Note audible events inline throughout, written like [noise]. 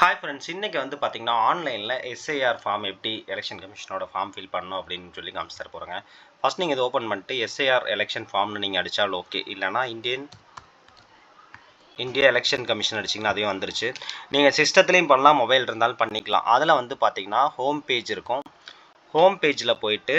Hi friends இன்றைக்கி வந்து பார்த்திங்கன்னா ஆன்லைனில் எஸ்ஐஆர் ஃபார்ம் எப்படி எலெக்ஷன் கமிஷனோட ஃபார்ம் ஃபில் பண்ணணும் அப்படின்னு சொல்லி காமிச்சு தர ஃபஸ்ட் நீங்கள் இதை ஓப்பன் பண்ணிட்டு எஸ்ஐஆர் எலெக்ஷன் ஃபார்ம்னு நீங்கள் அடித்தால் ஓகே இல்லைனா இந்தியன் இந்தியா எலெக்ஷன் கமிஷன் அடிச்சிங்கன்னா அதையும் வந்துருச்சு. நீங்கள் சிஸ்டத்துலேயும் பண்ணலாம் மொபைல் இருந்தாலும் பண்ணிக்கலாம். அதில் வந்து பார்த்திங்கன்னா ஹோம் பேஜ் இருக்கும். ஹோம் பேஜில் போயிட்டு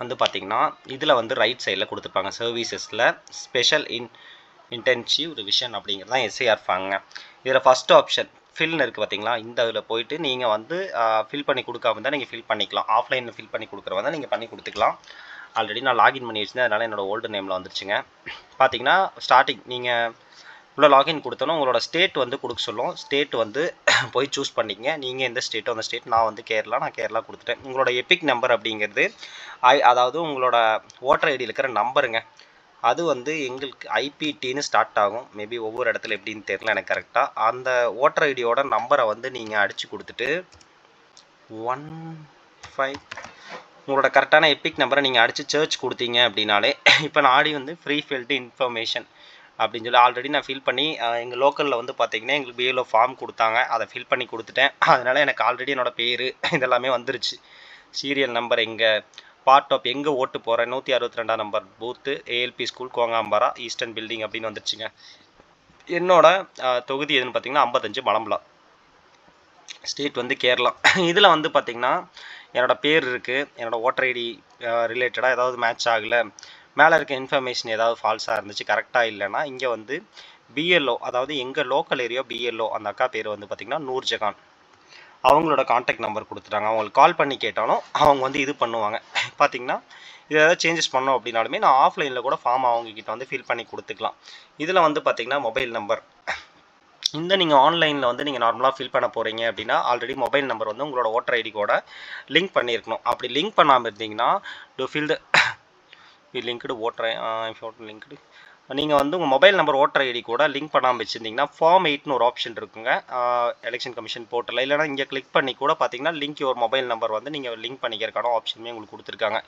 வந்து பார்த்திங்கன்னா இதில் வந்து ரைட் சைடில் கொடுத்துருப்பாங்க. சர்வீசஸில் ஸ்பெஷல் இன் இன்டென்சிவ் ரிவிஷன் அப்படிங்கிறது தான் எஸ்ஐஆர் ஃபாங்க. இதில் ஃபஸ்ட் ஆப்ஷன் ஃபில்னு இருக்குது பார்த்தீங்களா இந்த இதில் போயிட்டு நீங்கள் வந்து ஃபில் பண்ணி கொடுக்காம இருந்தால் நீங்கள் ஃபில் பண்ணிக்கலாம். ஆஃப்லைனில் ஃபில் பண்ணி கொடுக்குறவங்க தான் நீங்கள் பண்ணி கொடுத்துக்கலாம். ஆல்ரெடி நான் லாகின் பண்ணி வச்சிருந்தேன். அதனால் என்னோட ஓல்டு நேமில் வந்துருச்சுங்க. பார்த்தீங்கன்னா ஸ்டார்டிங் நீங்கள் உள்ள லாகின் கொடுத்தோன்னா உங்களோட ஸ்டேட் வந்து கொடுக்க சொல்லும். ஸ்டேட் வந்து [clears throat] போய் சூஸ் பண்ணிக்கங்க. நீங்கள் எந்த ஸ்டேட்டோ அந்த ஸ்டேட் நான் வந்து கேரளா நான் கேரளா கொடுத்துட்டேன். உங்களோட எபிக் நம்பர் அப்படிங்கிறது ஐ அதாவது உங்களோட ஓட்டர் ஐடியில் இருக்கிற நம்பருங்க அது வந்து எங்களுக்கு ஐபிடின்னு ஸ்டார்ட் ஆகும். மேபி ஒவ்வொரு இடத்துல எப்படின்னு தெரியல எனக்கு கரெக்டாக அந்த ஓட்டர் ஐடியோட நம்பரை வந்து நீங்கள் அடித்து கொடுத்துட்டு ஒன் ஃபைவ் உங்களோட கரெக்டான எபிக் நம்பரை நீங்கள் அடித்து சர்ச் கொடுத்தீங்க அப்படின்னாலே இப்போ நான் ஆடி வந்து ஃப்ரீ ஃபீல்டு இன்ஃபர்மேஷன் அப்படின்னு சொல்லி ஆல்ரெடி நான் ஃபில் பண்ணி எங்கள் லோக்கலில் வந்து பார்த்தீங்கன்னா எங்களுக்கு பிஏலோ ஃபார்ம் கொடுத்தாங்க. அதை ஃபில் பண்ணி கொடுத்துட்டேன். அதனால் எனக்கு ஆல்ரெடி என்னோடய பேர் இதெல்லாமே வந்துருச்சு. சீரியல் நம்பர் எங்கே பார்ட் ஆஃப் எங்கே ஓட்டு போகிறேன் நூற்றி அறுபத்தி ரெண்டாம் number booth ALP school Kongampara eastern building அப்படின்னு வந்துருச்சுங்க. என்னோட தொகுதி எதுன்னு பார்த்தீங்கன்னா ஐம்பத்தஞ்சு மலம்பலா ஸ்டேட் வந்து கேரளா. [laughs] இதில் வந்து பார்த்திங்கன்னா என்னோடய பேர் இருக்குது என்னோடய ஓட்டர் ஐடி ரிலேட்டடாக ஏதாவது மேட்ச் ஆகலை. மேலே இருக்க இன்ஃபர்மேஷன் ஏதாவது ஃபால்ஸாக இருந்துச்சு கரெக்டாக இல்லைன்னா இங்கே வந்து பிஎல்ஓ அதாவது எங்கள் லோக்கல் ஏரியா பிஎல்ஓ அந்த அக்கா பேர் வந்து பார்த்திங்கன்னா நூர்ஜகான். அவங்களோட காண்டாக்ட் நம்பர் கொடுத்துட்டாங்க. அவங்களுக்கு கால் பண்ணி கேட்டாலும் அவங்க வந்து இது பண்ணுவாங்க. பார்த்தீங்கன்னா இது ஏதாவது சேஞ்சஸ் பண்ணோம் அப்படின்னாலுமே நான் ஆஃப்லைனில் கூட ஃபார்ம் அவங்கக்கிட்ட வந்து ஃபில் பண்ணி கொடுத்துக்கலாம். இதில் வந்து பார்த்திங்கன்னா மொபைல் நம்பர் இந்த நீங்கள் ஆன்லைனில் வந்து நீங்கள் நார்மலாக ஃபில் பண்ண போகிறீங்க அப்படின்னா ஆல்ரெடி மொபைல் நம்பர் வந்து உங்களோட ஓட்டர் ஐடி கூட லிங்க் பண்ணியிருக்கணும். அப்படி லிங்க் பண்ணாமல் இருந்தீங்கன்னா to fill the linked voter linked நீங்கள் வந்து உங்கள் மொபைல் நம்பர் ஓட்டர் ஐடி கூட லிங்க் பண்ணாமல் வச்சுருந்தீங்கன்னா ஃபார்ம் எயிட்னு ஒரு ஆப்ஷன் இருக்குங்க. எலெக்ஷன் கமிஷன் போர்ட்டலில் இல்லைனா இங்கே கிளிக் பண்ணி கூட பார்த்தீங்கன்னா லிங்க் ஒரு மொபைல் நம்பர் வந்து நீங்கள் லிங்க் பண்ணிக்கிறக்கான ஆப்ஷனுமே உங்களுக்கு கொடுத்துருக்காங்க.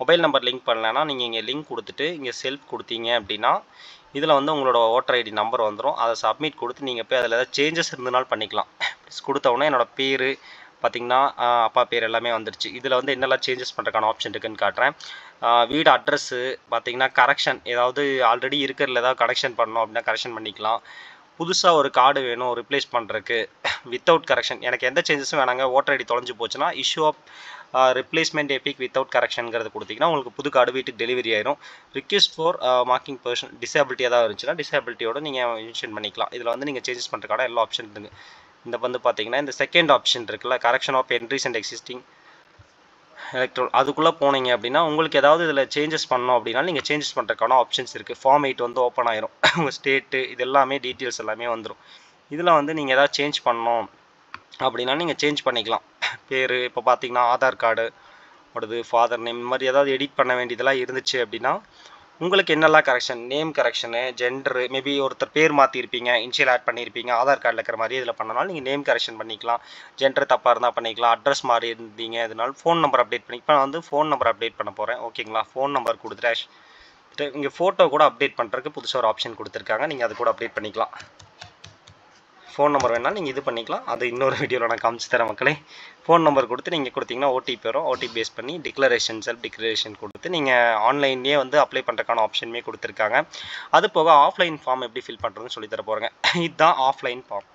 மொபைல் நம்பர் லிங்க் பண்ணலன்னா நீங்கள் இங்கே லிங்க் கொடுத்துட்டு இங்கே செல்ஃப் கொடுத்தீங்க அப்படின்னா இதில் வந்து உங்களோட ஓட்டர் ஐடி நம்பர் வந்துடும் அதை சப்மிட் கொடுத்து நீங்கள் போய் அதில் ஏதாவது சேஞ்சஸ் இருந்தனாலும் பண்ணிக்கலாம். கொடுத்தவொன்னே என்னோடய பேர் பார்த்தீங்கன்னா அப்பா பேர் எல்லாமே வந்துருச்சு. இதில் வந்து என்னெல்லாம் சேஞ்சஸ் பண்ணுறதுக்கான ஆப்ஷன் இருக்குன்னு காட்டுறேன். வீடு அட்ரஸ்ஸு பார்த்தீங்கன்னா கரெக்ஷன் ஏதாவது ஆல்ரெடி இருக்கிறதுல ஏதாவது கரெக்ஷன் பண்ணணும் அப்படின்னா கரெக்ஷன் பண்ணிக்கலாம். புதுசாக ஒரு கார்டு வேணும் ரிப்ளேஸ் பண்ணுறதுக்கு வித்தவுட் கரெக்ஷன் எனக்கு எந்த சேஞ்சஸும் வேணாங்க. ஓட்டர் ஐடி தொலைஞ்சு போச்சுன்னா issue of replacement EPIC without கரெக்ஷனுங்கிறது கொடுத்தீங்கன்னா உங்களுக்கு புது கார்டு வீட்டுக்கு டெலிவரி ஆயிரும். Request for marking person disability ஏதாவது இருந்துச்சுன்னா டிசபிலிட்டியோட நீங்கள் மென்ஷன் பண்ணிக்கலாம். இதில் வந்து நீங்கள் சேஞ்சஸ் பண்ணுறதுக்கான எல்லா ஆப்ஷன் இருக்குது இந்த வந்து பார்த்தீங்கன்னா இந்த செகண்ட் ஆப்ஷன் இருக்குல்ல correction of entries and existing electoral அதுக்குள்ளே போனீங்க அப்படின்னா உங்களுக்கு ஏதாவது இதில் சேஞ்சஸ் பண்ணோம் அப்படின்னா நீங்கள் சேஞ்சஸ் பண்ணுறதுக்கான ஆப்ஷன்ஸ் இருக்குது ஃபார்ம் எயிட் வந்து ஓப்பன் ஆயிரும். [coughs] உங்கள் ஸ்டேட்டு இது எல்லாமே டீட்டெயில்ஸ் எல்லாமே வந்துடும் இதில் வந்து நீங்கள் ஏதாவது சேஞ்ச் பண்ணோம் அப்படின்னா நீங்கள் சேஞ்ச் பண்ணிக்கலாம். பேர் இப்போ பார்த்தீங்கன்னா ஆதார் கார்டு ஓடுது ஃபாதர் நேம் இந்த மாதிரி ஏதாவது எடிட் பண்ண வேண்டியதெல்லாம் இருந்துச்சு அப்படின்னா உங்களுக்கு என்னெல்லாம் correction name correction gender maybe ஒருத்தர் பேர் மாற்றிருப்பீங்க இன்ஷியல் ஆட் பண்ணியிருப்பீங்க ஆதார் கார்டில் இருக்கிற மாதிரி இதில் பண்ணனாலும் நீங்கள் நேம் கரெக்ஷன் பண்ணிக்கலாம். ஜெண்டர் தப்பாக இருந்தால் பண்ணிக்கலாம் அட்ரஸ் மாறி இருந்தீங்க இதனால் ஃபோன் நம்பர் அப்டேட் பண்ணி இப்போ நான் வந்து ஃபோன் நம்பர் அப்டேட் பண்ண போகிறேன் ஓகேங்களா ஃபோன் நம்பர் கொடுத்துட்டு இங்கே ஃபோட்டோ கூட அப்டேட் பண்ணுறதுக்கு புதுசாக ஒரு ஆப்ஷன் கொடுத்துருக்காங்க. நீங்கள் அது கூட அப்டேட் பண்ணிக்கலாம். ஃபோன் நம்பர் வேணால் நீங்கள் இது பண்ணிக்கலாம். அது இன்னொரு வீடியோவில் நான் காமிச்சு தரேன் மக்களே. ஃபோன் நம்பர் கொடுத்து நீங்கள் கொடுத்தீங்கன்னா ஓடிபி வரும். ஓடிபி பேஸ் பண்ணி டிக்ளரேஷன் செல்ஃப் டிக்ளரேஷன் கொடுத்து நீங்கள் ஆன்லைன்லேயே வந்து அப்ளை பண்ணுறதுக்கான ஆப்ஷனுமே கொடுத்துருக்காங்க. அது போக ஆஃப்லைன் ஃபார்ம் எப்படி ஃபில் பண்ணுறதுன்னு சொல்லி தர போகிறேங்க இதுதான் ஆஃப்லைன் ஃபார்ம்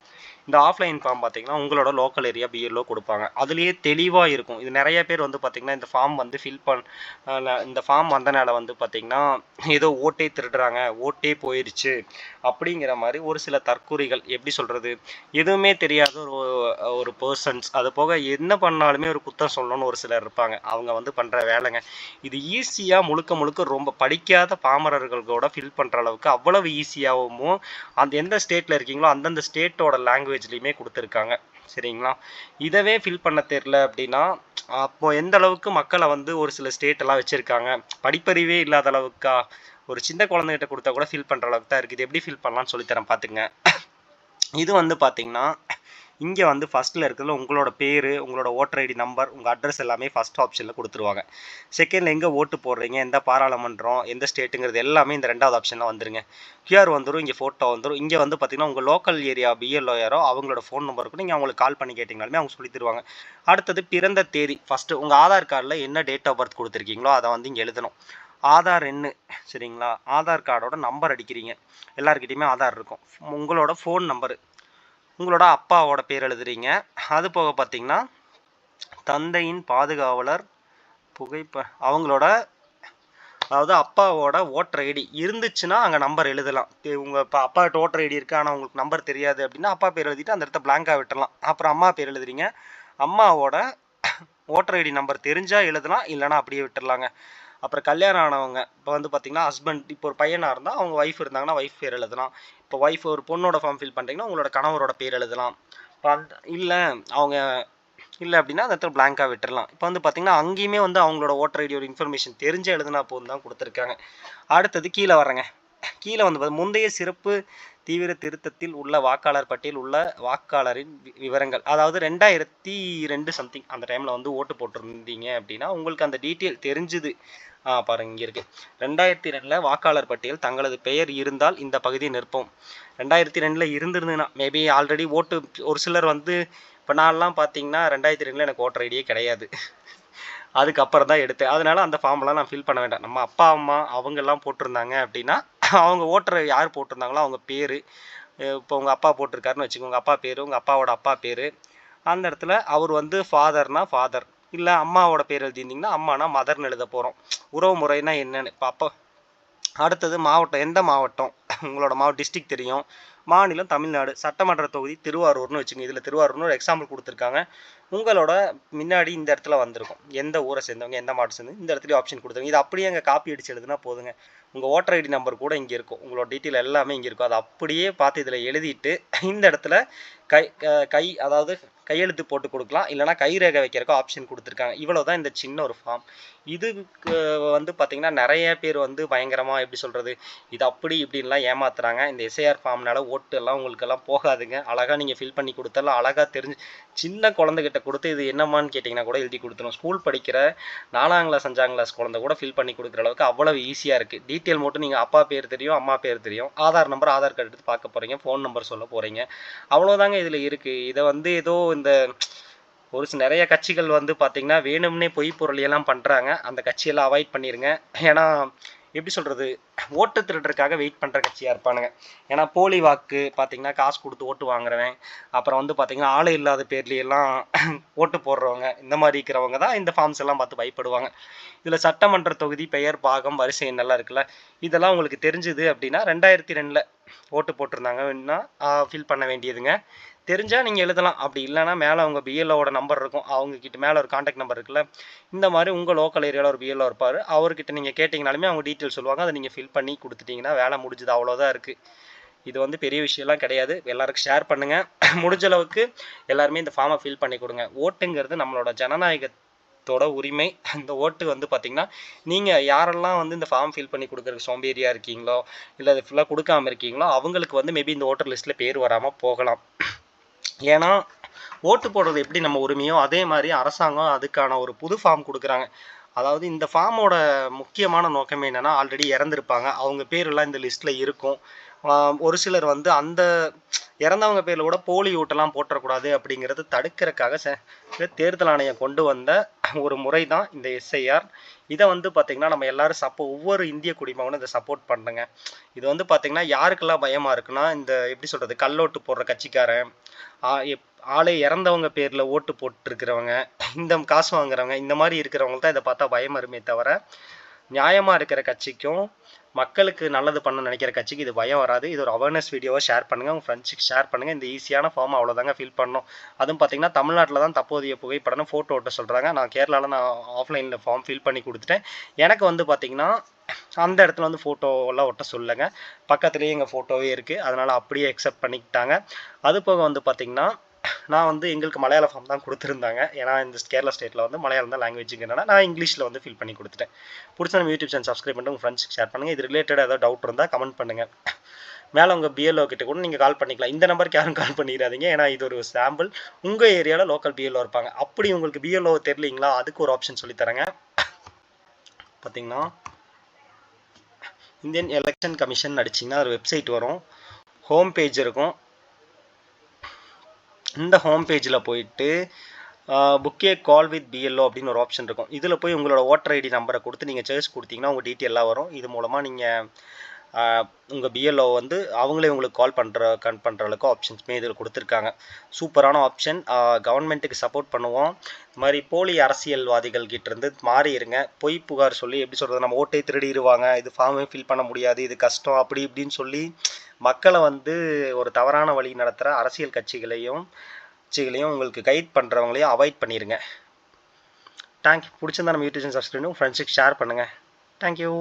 இந்த ஆஃப்லைன் ஃபார்ம் பார்த்தீங்கன்னா உங்களோட லோக்கல் ஏரியா பிஎல்ஓ கொடுப்பாங்க. அதுலேயே தெளிவாக இருக்கும். இது நிறைய பேர் வந்து பார்த்திங்கன்னா இந்த ஃபார்ம் வந்து ஃபில் பண் இந்த ஃபார்ம் வந்தனால வந்து பார்த்திங்கன்னா ஏதோ ஓட்டே திருடுறாங்க. ஓட்டே போயிடுச்சு அப்படிங்கிற மாதிரி ஒரு சில தற்கூறிகள் எப்படி சொல்கிறது எதுவுமே தெரியாத ஒரு ஒரு பர்சன்ஸ் அது போக என்ன பண்ணாலுமே ஒரு குத்தம் சொல்லணும்னு ஒரு சிலர் இருப்பாங்க. அவங்க வந்து பண்ணுற வேலைங்க. இது ஈஸியாக முழுக்க முழுக்க ரொம்ப படிக்காத பாமரர்களோட ஃபில் பண்ணுற அளவுக்கு அவ்வளவு ஈஸியாகவும் அந்த எந்த ஸ்டேட்டில் இருக்கீங்களோ அந்தந்த ஸ்டேட்டோட லாங்குவேஜ்லேயுமே கொடுத்துருக்காங்க. சரிங்களா? இதவே ஃபில் பண்ண தெரில அப்படின்னா அப்போது எந்த அளவுக்கு மக்களை வந்து ஒரு சில ஸ்டேட்டெல்லாம் வச்சுருக்காங்க? படிப்பறிவே இல்லாத அளவுக்கா? ஒரு சின்ன குழந்தைகிட்ட கொடுத்தா கூட ஃபில் பண்ணுற அளவுக்கு தான் இருக்குது. இது எப்படி ஃபில் பண்ணலாம்னு சொல்லித்தரேன் பார்த்துங்க இது வந்து பார்த்தீங்கன்னா இங்கே வந்து ஃபஸ்ட்டில் இருக்கிறதுல உங்களோட பேர் உங்களோட ஓட்டர் ஐடி நம்பர் உங்கள் அட்ரஸ் எல்லாமே ஃபஸ்ட் ஆப்ஷனில் கொடுத்துருவாங்க. செகண்டில் எங்கே ஓட்டு போடுறீங்க எந்த பாராளுமன்றம் எந்த ஸ்டேட்டுங்கிறது எல்லாமே இந்த ரெண்டாவது ஆப்ஷனில் வந்துருங்க. கியூஆர் வந்துடும் இங்கே ஃபோட்டோ வந்துடும் இங்கே வந்து பார்த்தீங்கன்னா உங்கள் லோக்கல் ஏரியா பிஎல்ஓ யாரோ அவங்களோட ஃபோன் நம்பர் கூட நீங்கள் அவங்களுக்கு கால் பண்ணி கேட்டிங்கனாலுமே அவங்க சொல்லி தருவாங்க. அடுத்தது பிறந்த தேதி. ஃபஸ்ட்டு உங்கள் ஆதார் கார்டில் என்ன டேட் ஆஃப் பர்த் கொடுத்துருக்கீங்களோ அதை வந்து இங்கே எழுதணும். ஆதார் எண்ணு சரிங்களா? ஆதார் கார்டோட நம்பர் அடிக்கிறீங்க. எல்லாருக்கிட்டையுமே ஆதார் இருக்கும். உங்களோட ஃபோன் நம்பரு உங்களோட அப்பாவோட பேர் எழுதுறீங்க. அது போக பார்த்தீங்கன்னா தந்தையின் பாதுகாவலர் புகைப்ப அவங்களோட அதாவது அப்பாவோட ஓட்டர் ஐடி. இருந்துச்சுன்னா அங்கே நம்பர் எழுதலாம். உங்கள் இப்போ அப்பாட்ட ஓட்டர் ஐடி இருக்கு ஆனால் உங்களுக்கு நம்பர் தெரியாது அப்படின்னா அப்பா பேர் எழுதிட்டு அந்த இடத்த blank-ஆ அப்புறம் அம்மா பேர் எழுதுறீங்க. அம்மாவோட ஓட்டர் ஐடி நம்பர் தெரிஞ்சால் எழுதலாம் இல்லைன்னா அப்படியே விட்டுடலாங்க அப்புறம் கல்யாணம் ஆனவங்க. இப்போ வந்து பார்த்தீங்கன்னா ஹஸ்பண்ட் இப்போ ஒரு பையனாக இருந்தால் அவங்க ஒய்ஃப் இருந்தாங்கன்னா ஒய்ஃப் பேர் எழுதலாம். இப்போ ஒய்ஃப் ஒரு பொண்ணோட ஃபார்ம் ஃபில் பண்ணுறீங்கன்னா உங்களோட கணவரோட பேர் எழுதலாம். இப்போ அந்த இல்லை அவங்க இல்லை அப்படின்னா அந்த இடத்துல பிளாங்காக விட்டுறலாம். இப்போ வந்து பார்த்தீங்கன்னா அங்கேயுமே வந்து அவங்களோட ஓட்டர் ஐடி ஒரு இன்ஃபர்மேஷன் தெரிஞ்ச எழுதுனா போதும் தான் கொடுத்துருக்காங்க. அடுத்தது கீழே வரேங்க கீழே வந்து பாத்தா- முந்தைய சிறப்பு தீவிர திருத்தத்தில் உள்ள வாக்காளர் பட்டியல் உள்ள வாக்காளரின் வி- விவரங்கள். அதாவது ரெண்டாயிரத்தி ரெண்டு சம்திங் அந்த டைமில் வந்து ஓட்டு போட்டிருந்தீங்க அப்படின்னா உங்களுக்கு அந்த டீட்டெயில் தெரிஞ்சுது. ஆ பாருங்க இங்கே இருக்குது ரெண்டாயிரத்தி ரெண்டில் வாக்காளர் பட்டியல் தங்களது பெயர் இருந்தால் இந்த பகுதியை நிற்போம். ரெண்டாயிரத்தி ரெண்டில் இருந்திருந்ததுன்னா மேபி ஆல்ரெடி ஓட்டு ஒரு சிலர் வந்து இப்போ நான்லாம் பார்த்தீங்கன்னா ரெண்டாயிரத்தி ரெண்டில் எனக்கு ஓட்டர் ஐடியே கிடையாது. அதுக்கப்புறம் தான் எடுத்தேன். அதனால் அந்த ஃபார்ம்லாம் நான் ஃபில் பண்ண வேண்டாம். நம்ம அப்பா அம்மா அவங்கெல்லாம் போட்டிருந்தாங்க அப்படின்னா அவங்க ஓட்டுற யார் போட்டிருந்தாங்களோ அவங்க பேர் இப்போ உங்கள் அப்பா போட்டிருக்காருன்னு வச்சுக்கோங்க. அப்பா பேர் உங்கள் அப்பாவோட அப்பா பேர். அந்த இடத்துல அவர் வந்து ஃபாதர்னா ஃபாதர் இல்லை அம்மாவோட பேர் எழுதியிருந்தீங்கன்னா அம்மானா மதர்னு எழுத போகிறோம் உறவு முறைனா என்னென்னு பார்ப்போம் அடுத்தது மாவட்டம் எந்த மாவட்டம்? உங்களோட மாவட்ட டிஸ்ட்ரிக் தெரியும். மாநிலம் தமிழ்நாடு சட்டமன்ற தொகுதி திருவாரூர்னு வச்சுங்க இதில் திருவாரூர்னு ஒரு எக்ஸாம்பிள் கொடுத்துருக்காங்க. உங்களோட முன்னாடி இந்த இடத்துல வந்திருக்கும். எந்த ஊரை சேர்ந்தவங்க எந்த மாவட்டம் சேர்ந்து இந்த இடத்துலையும் ஆப்ஷன் கொடுத்துருங்க. இது அப்படியே அங்கே காப்பி அடிச்சு எழுதுனா போதுங்க. உங்கள் ஓட்டர் ஐடி நம்பர் கூட இங்கே இருக்கும். உங்களோட டீட்டெயில் எல்லாமே இங்கே இருக்கும். அதை அப்படியே பார்த்து இதில் எழுதிட்டு இந்த இடத்துல கை கை அதாவது கையெழுத்து போட்டு கொடுக்கலாம். இல்லைனா கைரேகை வைக்கிறக்கோ ஆப்ஷன் கொடுத்துருக்காங்க. இவ்வளோ தான் இந்த சின்ன ஒரு ஃபார்ம் இதுக்கு வந்து பார்த்திங்கன்னா நிறைய பேர் வந்து பயங்கரமாக எப்படி சொல்கிறது இது அப்படி இப்படின்லாம் ஏமாத்துறாங்க. இந்த எஸ்ஐஆர் ஃபார்ம்னால ஓட்டு எல்லாம் உங்களுக்கெல்லாம் போகாதுங்க. அழகாக நீங்கள் ஃபில் பண்ணி கொடுத்தாலும் அழகாக தெரிஞ்சு சின்ன குழந்தைகிட்ட கொடுத்து இது என்னம்மான்னு கேட்டிங்கன்னா கூட எழுதி கொடுத்துரும். ஸ்கூல் படிக்கிற நாலாம் கிளாஸ் அஞ்சாம் கிளாஸ் குழந்தை கூட ஃபில் பண்ணி கொடுக்குற அளவுக்கு அவ்வளோ ஈஸியாக இருக்குது டீட்டெயில் மட்டும் நீங்கள் அப்பா பேர் தெரியும் அம்மா பேர் தெரியும். ஆதார் நம்பர் ஆதார் கார்டு எடுத்து பார்க்க போகிறீங்க ஃபோன் நம்பர் சொல்ல போகிறீங்க அவ்வளோதாங்க இதில் இருக்குது இதை வந்து ஏதோ இந்த ஒரு சில நிறைய கட்சிகள் வந்து பார்த்திங்கன்னா வேணும்னே பொய் பொருளியெல்லாம் பண்ணுறாங்க அந்த கட்சியெல்லாம் அவாய்ட் பண்ணிடுங்க ஏன்னா எப்படி சொல்கிறது ஓட்டு திருடுறதுக்காக வெயிட் பண்ணுற கட்சியாக இருப்பானுங்க. ஏன்னா போலி வாக்கு பார்த்தீங்கன்னா காசு கொடுத்து ஓட்டு வாங்குறவன் அப்புறம் வந்து பார்த்திங்கன்னா ஆளு இல்லாத பேர்லையெல்லாம் ஓட்டு போடுறவங்க இந்த மாதிரி இருக்கிறவங்க தான் இந்த ஃபார்ம்ஸ் எல்லாம் பார்த்து பயப்படுவாங்க. இதில் சட்டமன்ற தொகுதி பெயர் பாகம் வரிசை எண்ணெல்லாம் இருக்குல்ல இதெல்லாம் உங்களுக்கு தெரிஞ்சுது அப்படின்னா ரெண்டாயிரத்தி ரெண்டில் ஓட்டு போட்டிருந்தாங்கன்னா ஃபில் பண்ண வேண்டியதுங்க. தெரிஞ்சால் நீங்கள் எழுதலாம். அப்படி இல்லைன்னா மேலே அவங்க பிஎல்ஓட நம்பர் இருக்கும். அவங்க கிட்ட மேலே ஒரு காண்டாக்ட் நம்பர் இருக்குல்ல இந்த மாதிரி உங்கள் லோக்கல் ஏரியாவில் ஒரு பிஎல்ஓ இருப்பார். அவர்கிட்ட நீங்கள் கேட்டிங்கனாலுமே அவங்க டீட்டெயில் சொல்லுவாங்க. அதை நீங்கள் ஃபில் பண்ணி கொடுத்துட்டிங்கன்னா வேலை முடிஞ்சது. அவ்வளோதான் இருக்குது இது வந்து பெரிய விஷயம்லாம் கிடையாது. எல்லாருக்கும் ஷேர் பண்ணுங்கள் முடிஞ்ச அளவுக்கு எல்லாருமே இந்த ஃபார்மை ஃபில் பண்ணி கொடுங்க. ஓட்டுங்கிறது நம்மளோட ஓட்டத்தோட உரிமை அந்த ஓட்டு வந்து பார்த்திங்கன்னா நீங்கள் யாரெல்லாம் வந்து இந்த ஃபார்ம் ஃபில் பண்ணி கொடுக்குறதுக்கு சோம்பேறியாக இருக்கீங்களோ இல்லை அது ஃபுல்லாக கொடுக்காம இருக்கீங்களோ அவங்களுக்கு வந்து மேபி இந்த ஓட்டர் லிஸ்ட்டில் பேர் வராமல் போகலாம். ஏன்னா ஓட்டு போடுறது எப்படி நம்ம உரிமையோ அதே மாதிரி அரசாங்கம் அதுக்கான ஒரு புது ஃபார்ம் கொடுக்குறாங்க. அதாவது இந்த ஃபார்மோட முக்கியமான நோக்கமே என்னன்னா ஆல்ரெடி இறந்துருப்பாங்க. அவங்க பேரெல்லாம் இந்த லிஸ்ட்டில் இருக்கும். ஒரு சிலர் வந்து அந்த இறந்தவங்க பேரில் கூட போலி ஓட்டெல்லாம் போட்டுறக்கூடாது அப்படிங்கிறது தடுக்கிறதுக்காக ச தேர்தல் ஆணையம் கொண்டு வந்த ஒரு முறை தான் இந்த எஸ்ஐஆர் இதை வந்து பார்த்திங்கன்னா நம்ம எல்லாரும் சப்போ ஒவ்வொரு இந்திய குடிமகனும் இதை சப்போர்ட் பண்ணுங்க. இது வந்து பார்த்திங்கன்னா யாருக்கெல்லாம் பயமாக இருக்குன்னா இந்த எப்படி சொல்கிறது கல்லோட்டு போடுற கட்சிக்காரன் எப்- ஆளே இறந்தவங்க பேரில் ஓட்டு போட்டுருக்கிறவங்க இந்த காசு வாங்குறவங்க இந்த மாதிரி இருக்கிறவங்க தான் இதை பார்த்தா பயம் வருமே தவிர நியாயமாக இருக்கிற கட்சிக்கும் மக்களுக்கு நல்லது பண்ண நினைக்கிற கட்சிக்கு இது பயம் வராது. இது ஒரு அவேர்னஸ் வீடியோவை ஷேர் பண்ணுங்கள் உங்கள் ஃப்ரெண்ட்ஸுக்கு ஷேர் பண்ணுங்கள் இந்த ஈஸியான ஃபார்ம் அவ்வளோதாங்க ஃபில் பண்ணணும். அதுவும் பார்த்தீங்கன்னா தமிழ்நாட்டில் தான் தற்போதைய புகைப்படம் ஃபோட்டோ ஓட்ட சொல்கிறாங்க நான் கேரளாவில் நான் ஆஃப்லைனில் ஃபார்ம் ஃபில் பண்ணி கொடுத்துட்டேன். எனக்கு வந்து பார்த்திங்கன்னா அந்த இடத்துல வந்து ஃபோட்டோவெல்லாம் ஒட்ட சொல்லுங்க பக்கத்துலேயே எங்கள் ஃபோட்டோவே இருக்குது அதனால் அப்படியே அக்செப்ட் பண்ணிக்கிட்டாங்க. அது போக வந்து பார்த்திங்கன்னா நான் வந்து எங்களுக்கு மலையாள ஃபார்ம் தான் கொடுத்துருந்தாங்க. ஏன்னா இந்த கேரளா ஸ்டேட்டில் வந்து மலையாளம் தான் லாங்குவேஜுங்கிறனால நான் இங்கிலீஷில் வந்து ஃபில் பண்ணி கொடுத்துட்டேன். பிடிச்ச நம்ம யூடியூப் சேனல் சப்ஸ்கிரைப் பண்ணிட்டு உங்கள் ஃப்ரெண்ட்ஸ்க்கு ஷேர் பண்ணுங்கள் இது ரிலேட்டட் ஏதாவது டவுட் இருந்தால் கமெண்ட் பண்ணுங்கள் மேலே உங்கள் பிஎல்ஓ கிட்ட கூட நீங்கள் கால் பண்ணிக்கலாம். இந்த நம்பருக்கு யாரும் கால் பண்ணிடாதீங்க. ஏன்னா இது ஒரு சாம்பிள் உங்கள் ஏரியாவில் லோக்கல் பிஎல்ஓ இருப்பாங்க. அப்படி உங்களுக்கு பிஎல்ஓ தெரியலீங்களா? அதுக்கு ஒரு ஆப்ஷன் சொல்லித்தரேங்க பார்த்தீங்கன்னா இந்தியன் எலெக்ஷன் கமிஷன் அடிச்சிங்கன்னா ஒரு வெப்சைட் வரும். ஹோம் பேஜ் இருக்கும். இந்த ஹோம் பேஜில் போயிட்டு புக்கே கால் வித் பிஎல்ஓ அப்படின்னு ஒரு ஆப்ஷன் இருக்கும். இதில் போய் உங்களோட ஓட்டர் ஐடி நம்பரை கொடுத்து நீங்கள் சர்ச் கொடுத்தீங்கன்னா உங்கள் டீட்டெயிலாக வரும். இது மூலமாக நீங்கள் உங்கள் பிஎல்ஓ வந்து அவங்களே உங்களுக்கு கால் பண்ணுற கன் பண்ணுற அளவுக்கு ஆப்ஷன்ஸுமே இதில் கொடுத்துருக்காங்க. சூப்பரான ஆப்ஷன் கவர்மெண்ட்டுக்கு சப்போர்ட் பண்ணுவோம். இது மாதிரி போலி அரசியல்வாதிகள் கிட்டேருந்து மாறி இருங்க. பொய் புகார் சொல்லி எப்படி சொல்கிறது நம்ம ஓட்டை திருடிடுவாங்க இது ஃபார்மே ஃபில் பண்ண முடியாது. இது கஷ்டம். அப்படி இப்படின்னு சொல்லி மக்களை வந்து ஒரு தவறான வழி நடத்துகிற அரசியல் கட்சிகளையும் கட்சிகளையும் உங்களுக்கு கைட் பண்ணுறவங்களையும் அவாய்ட் பண்ணிடுங்க தேங்க்யூ பிடிச்சிருந்தா நம்ம யூடியூப் சப்ஸ்கிரைப் ஃப்ரெண்ட்ஸுக்கு ஷேர் பண்ணுங்கள் தேங்க்யூ